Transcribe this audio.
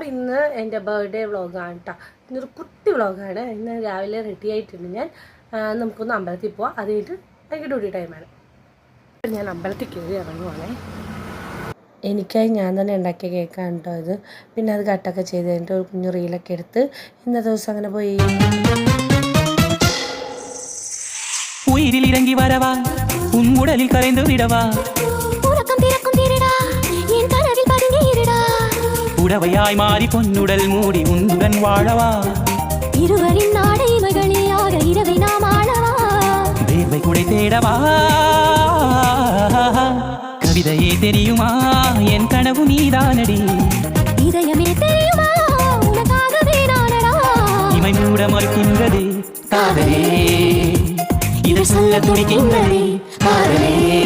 അപ്പം ഇന്ന് എന്റെ ബർത്ത്ഡേ വ്ളോഗാണ് കേട്ടോ ഇന്നൊരു കുട്ടി വ്ളോഗാണ് ഇന്ന് രാവിലെ റെഡി ആയിട്ടുണ്ട് ഞാൻ. നമുക്കൊന്ന് അമ്പലത്തിൽ പോവാം. അത് കഴിഞ്ഞിട്ട് എനിക്ക് ഡ്യൂട്ടി ടൈമാണ് ഞാൻ അമ്പലത്തിൽ കയറി ഇറങ്ങുവാണേ. എനിക്കായി ഞാൻ തന്നെ ഉണ്ടാക്കിയ കേക്കാണ് കേട്ടോ ഇത്. പിന്നെ അത് കട്ടൊക്കെ ചെയ്ത് കഴിഞ്ഞിട്ട് ഒരു കുഞ്ഞു റീലൊക്കെ എടുത്ത് ഇന്നത്തെ ദിവസം അങ്ങനെ പോയി. ഉയിരിലിറങ്ങി വരവാ. ഉൻകുടലിൽ കരയ്ന്തു വിടവാ உடவையாய் மாறி பொன்னுடல் மூடி உன்னுடன் வாழவா? இருவரின் நாடைமைகளில் ஆக இரவை நாம் ஆளவா? வேர்வை குடை தேடவா? கவிதையே தெரியுமா? என் கனவு நீதானடி. இதயமே தெரியுமா? உனக்காகவே நானடா. இமை மூட மறுக்கின்றதே காதலே. இதை சொல்ல துடிக்கின்றதே காதலே.